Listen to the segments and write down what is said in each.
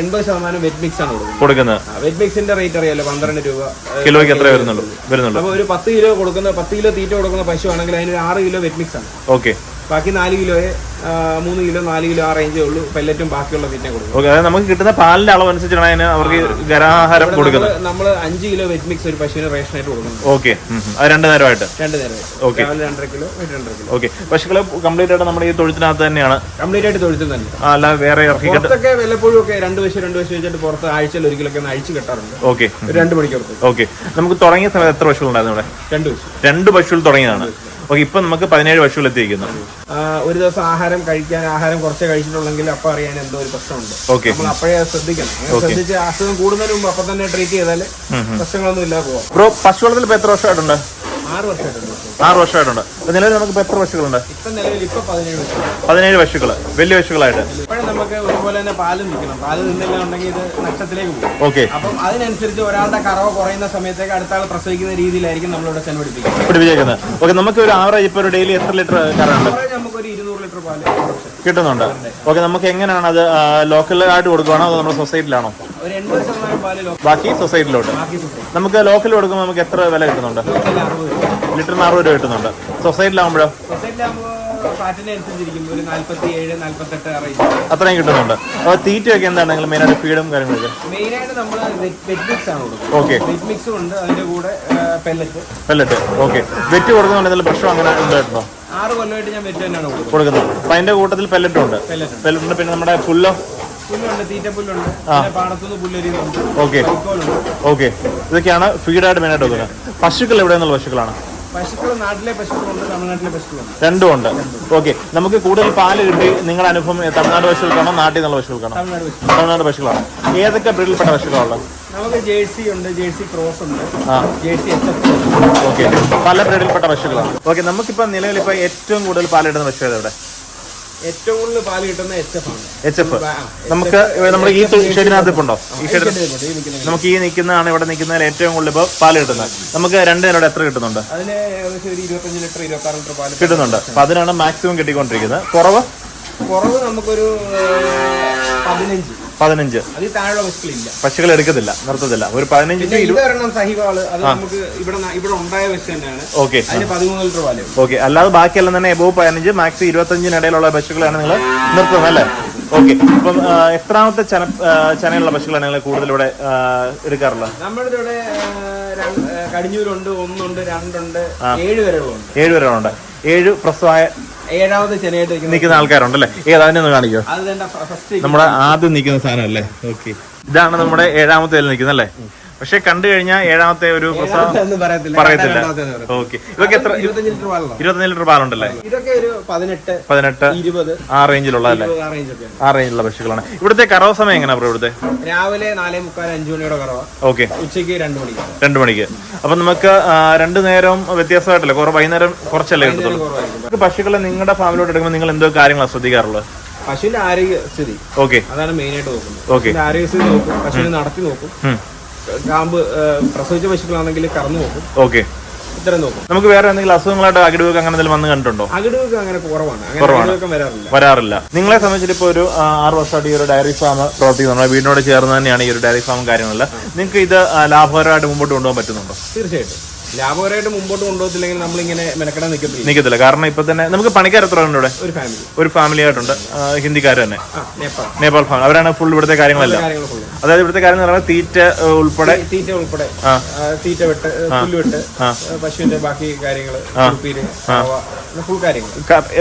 എൺപത് ശതമാനം wet mix ആണ് കൊടുക്കുന്നത്. വെറ്റ് മിക്സിന്റെ റേറ്റ് അറിയാലോ പന്ത്രണ്ട് രൂപ. കിലോയ്ക്ക് എത്ര വരുന്നുള്ളൂ? വരുന്നുള്ളൂ. അപ്പൊ ഒരു പത്ത് കിലോ കൊടുക്കുന്ന പത്ത് കിലോ തീറ്റ കൊടുക്കുന്ന പശു ആണെങ്കിൽ അതിന് ഒരു ആറ് കിലോ വെറ്റ് മിക്സ് ആണ്. ഓക്കെ. ബാക്കി നാല് കിലോയെ മൂന്ന് കിലോ നാല് കിലോ ആ റേഞ്ചേ ഉള്ളൂ. പെല്ലറ്റും ബാക്കിയുള്ള വെറ്റിനെ കൊടുക്കും. ഓക്കെ അതായത് നമുക്ക് കിട്ടുന്ന പാലിന്റെ അളവ് അനുസരിച്ചാണ് അതിന് അവർക്ക് ഗരാഹാരം കൊടുക്കുന്നത്. നമ്മൾ അഞ്ച് കിലോ വെറ്റ് മിക്സ് ഒരു പശുവിന് റേഷൻ ആയിട്ട് കൊടുക്കുന്നുണ്ട് ഓക്കെ അത് രണ്ട് നേരമായിട്ട്? രണ്ട് നേരം. ഓക്കെ രാവിലെ രണ്ടര കിലോ വൈകിട്ട് രണ്ടര കിലോ. ഓക്കെ പശുക്കളെ കംപ്ലീറ്റ് ആയിട്ട് നമ്മുടെ ഈ തൊഴുത്തിനകത്ത് തന്നെയാണ്? കംപ്ലീറ്റ് ആയിട്ട് തൊഴുത്തിൽ തന്നെ. അല്ല വേറെ ഇറക്കി പുറത്തൊക്കെ വല്ലപ്പോഴും ഒക്കെ രണ്ട് വശം രണ്ട് വശം വെച്ചിട്ട് പുറത്ത് ആഴ്ചയിൽ ഒരിക്കലൊക്കെ ഒന്ന് അഴിച്ചു കെട്ടാറുണ്ട്. ഓക്കെ രണ്ട് മണിക്കൂർ. ഓക്കെ നമുക്ക് തുടങ്ങിയ സമയത്ത് എത്ര പശുക്കളുണ്ടായിരുന്നു ഇവിടെ? രണ്ട് രണ്ട് പശുക്കൾ തുടങ്ങിയതാണ്. ഓക്കെ ഇപ്പൊ നമുക്ക് പതിനേഴ് പശുക്കൾ എത്തിയിരിക്കുന്നു ഒരു ദിവസം ആഹാരം കഴിക്കാൻ ആഹാരം കുറച്ചേ കഴിച്ചിട്ടുള്ളെങ്കിൽ അപ്പൊ അറിയാൻ എന്തോ ഒരു പ്രശ്നമുണ്ട്. ഓക്കെ. നമ്മൾ അപ്പോഴേ ശ്രദ്ധിക്കണം. ശ്രദ്ധിച്ച് അസുഖം കൂടുന്നതിന് മുമ്പ് അപ്പൊ തന്നെ ട്രീറ്റ് ചെയ്താൽ പ്രശ്നങ്ങളൊന്നും ഇല്ലാതെ പോവാം. ബ്രോ പശു വളർത്തൽ ഇപ്പൊ എത്ര വർഷമായിട്ടുണ്ട്? ആറ് വർഷമായിട്ടുണ്ട്. ആറ് വർഷമായിട്ടുണ്ട്. അപ്പൊ നിലവിൽ നമുക്ക് എത്ര പശുക്കളുണ്ട്? പതിനേഴ് പശുക്കൾ. വലിയ പശുക്കളായിട്ട്. നമുക്ക് ഒരുപോലെ തന്നെ പാൽ നിൽക്കണം. പാൽ നിന്നില്ല ഉണ്ടെങ്കിൽ ഇത് നഷ്ടത്തിലേക്ക് പോകും. ഓക്കെ. അപ്പം അതിനനുസരിച്ച് ഒരാളുടെ കറവ് കുറയുന്ന സമയത്തേക്ക് അടുത്ത ആൾ പ്രസവിക്കുന്ന രീതിയിലായിരിക്കും നമ്മളിവിടെ ചെലവഴിപ്പിക്കുന്നത് പിടിപ്പിച്ചേക്കുന്നത്. ഓക്കെ നമുക്ക് ഒരു ആവറേജ് ഇപ്പൊ ഒരു ഡെയിലി എത്ര ലിറ്റർ കറണ്ട് നമുക്ക് ഒരു ഇരുന്നൂറ് ലിറ്റർ പാൽ. കിട്ടുന്നുണ്ട്. ഓക്കെ നമുക്ക് എങ്ങനെയാണ് അത് ലോക്കലായിട്ട് കൊടുക്കുകയാണോ അതോ നമ്മുടെ സൊസൈറ്റിയിലാണോ ബാക്കി സൊസൈറ്റിയിലോട്ട്. നമുക്ക് ലോക്കൽ കൊടുക്കുമ്പോൾ നമുക്ക് എത്ര വില കിട്ടുന്നുണ്ട്? ലിറ്ററിന് അറുപത് രൂപ. കിട്ടുന്നുണ്ട്. സൊസൈറ്റിയിലാവുമ്പോഴോ അത്രയും കിട്ടുന്നുണ്ട്. അപ്പോൾ തീറ്റയൊക്കെ എന്താണ് നിങ്ങൾ മെയിനായിട്ട് ഫീഡും കാര്യങ്ങളൊക്കെ? ഓക്കെ അതിന്റെ പെല്ലറ്റ് ഓക്കെ വെറ്റ് കൊടുക്കുന്നുണ്ട്. എന്തെങ്കിലും പ്രശ്നം അങ്ങനെ ഉണ്ടായിട്ടുണ്ടോ ആറ് കൊല്ലമായിട്ട് ഞാൻ വെറ്റ് തന്നെയാണ് കൊടുക്കുന്നത്. അപ്പൊ അതിന്റെ കൂട്ടത്തിൽ പെല്ലറ്റും ഉണ്ട്. പെല്ലറ്റ് പെല്ലറ്റ് പിന്നെ നമ്മുടെ പുല്ലോ. ഓക്കെ. ഇതൊക്കെയാണ് ഫീഡായിട്ട് മെയിനായിട്ട് വെക്കുന്നത്. പശുക്കൾ എവിടെ നിന്നുള്ള പശുക്കളാണ് രണ്ടും ഉണ്ട്. ഓക്കെ. നമുക്ക് കൂടുതൽ പാൽ കിട്ടി നിങ്ങളുടെ അനുഭവം തമിഴ്നാട് പശുക്കൾക്കാണോ നാട്ടിൽ നിന്നുള്ള പശുക്കൾക്കാണോ? തമിഴ്നാട് പശുക്കളാണ്. ഏതൊക്കെ ബ്രീഡിൽപ്പെട്ട പശുക്കളാണ് നമുക്ക് ജേഴ്സി ഉണ്ട് ജേഴ്സി ക്രോസ് ഉണ്ട്. Jersey okay. പല ബ്രീഡിൽപ്പെട്ട പശുക്കളാണ്. ഓക്കെ നമുക്കിപ്പോൾ നിലവിൽ ഇപ്പോൾ ഏറ്റവും കൂടുതൽ പാലിടുന്ന പശു ഇവിടെ? ഏറ്റവും കൂടുതൽ പാൽ കിട്ടുന്ന എച്ച് എഫ് ആണ്. എച്ച് എഫ് നമുക്ക് നമ്മുടെ ഈ ഷെഡിനകത്ത് ഇപ്പൊ ഉണ്ടോ ഈ നിൽക്കുന്ന നമുക്ക് ഈ നിൽക്കുന്നതാണ് ഇവിടെ നിൽക്കുന്നതിൽ ഏറ്റവും കൂടുതൽ ഇപ്പോൾ പാൽ കിട്ടുന്നത്. നമുക്ക് രണ്ട് നേരോടെ എത്ര കിട്ടുന്നുണ്ട്? അതിന് ഏകദേശം ഒരു ഇരുപത്തഞ്ച് ലിറ്റർ ഇരുപത്തി ആറ് ലിറ്റർ പാൽ കിട്ടുന്നുണ്ട്. അപ്പൊ അതിനാണ് മാക്സിമം കിട്ടിക്കൊണ്ടിരിക്കുന്നത്. കുറവ്? കുറവ് നമുക്കൊരു പതിനഞ്ച്. പതിനഞ്ച്. അതിൽ താഴെ പശുക്കളില്ല പശുക്കൾ എടുക്കത്തില്ല നിർത്തത്തില്ല. ഒരു പതിനഞ്ച് പിന്നെ ഇതൊരെണ്ണം സഹിവാൾ അത് നമുക്ക് ഇവിടെ ന- ഇവിടെ ഉണ്ടായ പശു തന്നെയാണ്. ഓക്കെ. അതിന് പതിമൂന്ന് ലിറ്റർ പാൽ. ഓക്കെ. അല്ലാതെ ബാക്കിയെല്ലാം തന്നെ എബോവ് പതിനഞ്ച് മാക്സ് ഇരുപത്തഞ്ചിനിടയിലുള്ള പശുക്കളാണ് നിങ്ങൾ നിർത്തുന്നത് അല്ലേ? ഓക്കെ. അപ്പം എത്രാമത്തെ ചന ചനയുള്ള പശുക്കളാണ് നിങ്ങൾ കൂടുതൽ ഇവിടെ എടുക്കാറുള്ളത്? നമ്മളിത് ഇവിടെ കടിഞ്ഞൂരുണ്ട് ഒന്നുണ്ട് രണ്ടുണ്ട് ഏഴ് വരെകളുണ്ട് ഏഴ് പേരുണ്ട് ഏഴ് പ്രസവായ ഏഴാമത് ചെനയായിട്ട് നിൽക്കുന്ന ആൾക്കാരുണ്ടല്ലേ? അതിനെ ഒന്ന് കാണിക്കോ? അത് ഫസ്റ്റ് നമ്മുടെ ആദ്യം നിൽക്കുന്ന സാധനം അല്ലേ ഓക്കെ. ഇതാണ് നമ്മുടെ ഏഴാമത്തെ നിൽക്കുന്നത് അല്ലേ പക്ഷെ കണ്ടു കഴിഞ്ഞാൽ ഏഴാമത്തെ ഒരു പ്രസവം പറയത്തില്ല. ഓക്കെ. ഇതൊക്കെ എത്ര ഇരുപത്തഞ്ച് ലിറ്റർ പാലുണ്ടല്ലേ? ഇതൊക്കെ ഒരു പതിനെട്ട് പതിനെട്ട് ഇരുപത് ആ റേഞ്ചിലുള്ള അല്ലേ ആ റേഞ്ചിലുള്ള പശുക്കളാണ്. ഇവിടുത്തെ കറവ് സമയം എങ്ങനെയാ അപ്പൊ ഇവിടുത്തെ? രാവിലെ നാലേ മുക്കാൽ അഞ്ചു മണിയോടെ കറവ. ഓക്കെ. ഉച്ചയ്ക്ക് രണ്ട് മണിക്ക് രണ്ട് മണിക്ക്. അപ്പൊ നമുക്ക് രണ്ടു നേരം വ്യത്യാസമായിട്ടല്ലേ? കുറെ വൈകുന്നേരം കുറച്ചല്ലേ കിട്ടത്തുള്ളൂ? പശുക്കളെ നിങ്ങളുടെ ഫാമിലോട്ട് എടുക്കുമ്പോൾ നിങ്ങൾ എന്തോ കാര്യങ്ങളാണ് ശ്രദ്ധിക്കാറുള്ളത് പശുവിന്റെ ആരോഗ്യ സ്ഥിതി ഓക്കെ. അതാണ് മെയിൻ ആയിട്ട് നോക്കുന്നത്. ഓക്കെ. ആരോഗ്യ സ്ഥിതി നോക്കും പശുവിനെ നടത്തി നോക്കും. ഏഹ്, പ്രസവിച്ച പശുക്കളാണെങ്കിൽ കറന്നു നോക്കും ഓക്കെ. ഇത്രയും നോക്കും. നമുക്ക് വേറെ എന്തെങ്കിലും അസുഖങ്ങളായിട്ട് അകിടുവൊക്കെ അങ്ങനെ എന്തെങ്കിലും വന്ന് കണ്ടിട്ടുണ്ടോ? അകിടുവൊക്കെ അങ്ങനെ കുറവാണ്. അകിടുവൊക്കെ വരാറില്ല. വരാറില്ല. നിങ്ങളെ സംബന്ധിച്ചിട്ട് ഇപ്പോൾ ഒരു ആറ് വർഷമായിട്ട് ഈ ഒരു ഡയറി ഫാം പ്രവർത്തിക്കുന്നു. നമ്മുടെ വീടിനോട് ചേർന്ന് തന്നെയാണ് ഈ ഒരു ഡയറി ഫാം കാര്യങ്ങളെല്ലാം നിങ്ങൾക്ക് ഇത് ലാഭകരമായിട്ട് മുമ്പോട്ട് കൊണ്ടുപോകാൻ പറ്റുന്നുണ്ടോ? തീർച്ചയായിട്ടും. ലാഭകരമായിട്ട് മുമ്പോട്ട് കൊണ്ടുപോകത്തില്ലെങ്കിൽ നമ്മളിങ്ങനെ മെനക്കെടാൻ നിൽക്കത്തില്ല. നിൽക്കത്തില്ല. കാരണം ഇപ്പൊ തന്നെ നമുക്ക് പണിക്കാർ എത്ര ഉണ്ട് ഇവിടെ? ഒരു ഫാമിലി ഒരു ഫാമിലി ആയിട്ടുണ്ട്. ഹിന്ദിക്കാർ തന്നെ. നേപ്പാൾ. നേപ്പാൾ ഫാമിലി അവരാണ് ഫുൾ ഇവിടുത്തെ കാര്യങ്ങളെല്ലാം. അതായത് ഇവിടുത്തെ കാര്യം എന്ന് പറയുന്നത് തീറ്റ ഉൾപ്പെടെ. തീറ്റ ഉൾപ്പെടെ. തീറ്റ വെട്ട് പുല്ല് വെട്ട് ആ. പശുവിന്റെ ബാക്കി ഫുൾ കാര്യങ്ങൾ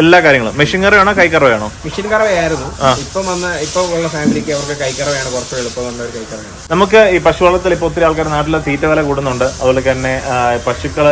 എല്ലാ കാര്യങ്ങളും. മെഷീൻ കറിയാണോ കൈക്കറയാണോ മെഷീൻ കറവയായിരുന്നു ഇപ്പം വന്ന ഇപ്പം ഉള്ള ഫാമിലിക്ക് അവർക്ക് കൈക്കറവയാണ് കുറച്ച് എളുപ്പം വന്ന ഒരു കൈക്കറവയാണ് നമുക്ക് ഈ പശു വളർത്തൽ ഇപ്പൊ ഒത്തിരി ആൾക്കാർ നാട്ടിലെ തീറ്റ വില കൂടുന്നുണ്ട്. അതുപോലെ തന്നെ പശുക്കൾ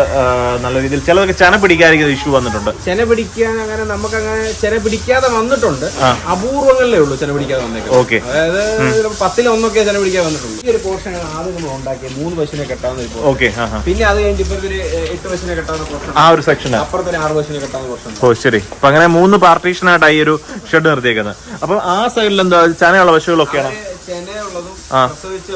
നല്ല രീതിയിൽ ചിലതൊക്കെ ചെന പിടിക്കാതിരിക്കുന്ന ഇഷ്യൂ വന്നിട്ടുണ്ട്. ചെന പിടിക്കാൻ അങ്ങനെ നമുക്ക് അങ്ങനെ ചെന പിടിക്കാതെ വന്നിട്ടുണ്ട്. അപൂർവങ്ങളിലേ ഉള്ളൂ ചെന പിടിക്കാതെ വന്നേക്കും ഓക്കെ. അതായത് പത്തിലൊന്നൊക്കെ ചെന പിടിക്കാൻ വന്നിട്ടുള്ളൂ ഈ ഒരു പോർഷൻ ആദ്യം നമ്മൾ ഉണ്ടാക്കിയത് മൂന്ന് പശുവിനെ കെട്ടാവുന്ന. ഓക്കെ. പിന്നെ അത് കഴിഞ്ഞിട്ട് ഒരു എട്ട് പശുവിനെ കെട്ടാവുന്ന പോർഷൻ ആ ഒരു സെക്ഷൻ അപ്പുറത്തെ ആറ് പശുവിനെ കെട്ടാവുന്ന പോർഷൻ ഓ ശരി. അപ്പൊ അങ്ങനെ മൂന്ന് പാർട്ടീഷനായിട്ടാണ് ഈ ഒരു ഷെഡ് നിർത്തിയേക്കുന്നത്. അപ്പൊ ആ സൈഡിൽ എന്താ ചനയുള്ള പശുക്കളൊക്കെയാണ്? പ്രസവിച്ച്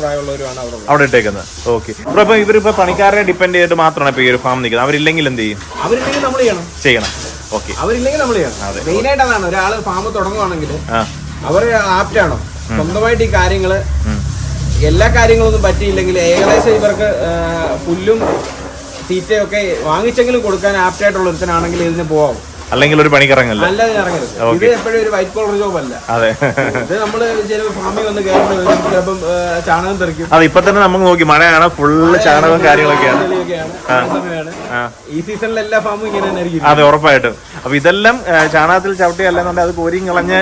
പ്രായമുള്ളവരുമാണ് അവിടെ ഇട്ടേക്കുന്നത്. ഓക്കെ അപ്പൊ ഇവരിപ്പോ പണിക്കാരെ ഡിപ്പെൻഡ് ചെയ്തിട്ട് മാത്രമാണ് ഇപ്പൊ ഈ ഒരു ഫാം നിൽക്കുന്നത്. അവരില്ലെങ്കിൽ എന്ത് ചെയ്യും? അവരില്ലെങ്കിൽ നമ്മൾ ചെയ്യണം. ചെയ്യണം. ഓക്കെ അവരില്ലെങ്കിൽ നമ്മൾ ചെയ്യണം. മെയിൻ ആയിട്ട് അതാണ്. ഒരാൾ ഫാം തുടങ്ങുവാണെങ്കിൽ അവർ ആപ്റ്റാണോ? സ്വന്തമായിട്ട് ഈ കാര്യങ്ങൾ എല്ലാ കാര്യങ്ങളും ഒന്നും പറ്റിയില്ലെങ്കിൽ ഏകദേശം ഇവർക്ക് പുല്ലും തീറ്റയും ഒക്കെ വാങ്ങിച്ചെങ്കിലും കൊടുക്കാൻ ആപ്റ്റായിട്ടുള്ള ഒരുത്തനാണെങ്കിൽ ഇതിന് പോവാം. അല്ലെങ്കിൽ ഒരു ഇതിന് ഇറങ്ങരുത്. ഇത് എപ്പോഴും ഒരു വൈറ്റ് കോളർ ജോബ് അല്ല. അതെ. ഇത് നമ്മൾ ചിലപ്പോൾ ഫാമിൽ വന്ന് കയറേണ്ടി വരും ചിലപ്പം ആ, ചാണകം തെറിക്കും. അത് ഇപ്പൊ തന്നെ നമുക്ക് നോക്കി മഴയാണ്? ഫുള്ള് ചാണകവും കാര്യങ്ങളൊക്കെയാണ്. ഈ സീസണിൽ എല്ലാ ഫാമും ഇങ്ങനെ തന്നെ അതെ ഉറപ്പായിട്ടും. അപ്പൊ ഇതെല്ലാം ചാണകത്തിൽ ചവിട്ടി അല്ലെന്നുണ്ടെങ്കിൽ അത് പോരിയും കളഞ്ഞ്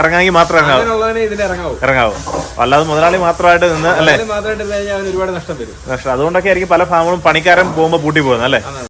ഇറങ്ങാമെങ്കിൽ മാത്രം ഇറങ്ങാവൂ. ഇറങ്ങാവും. അല്ലാതെ മുതലാളി മാത്രമായിട്ട് നിന്ന് അല്ലേ? ഒരുപാട് നഷ്ടം വരും. നഷ്ടം. അതുകൊണ്ടൊക്കെ ആയിരിക്കും പല ഫാമുകളും പണിക്കാരൻ പോകുമ്പോൾ പൂട്ടി പോകുന്നത് അല്ലേ?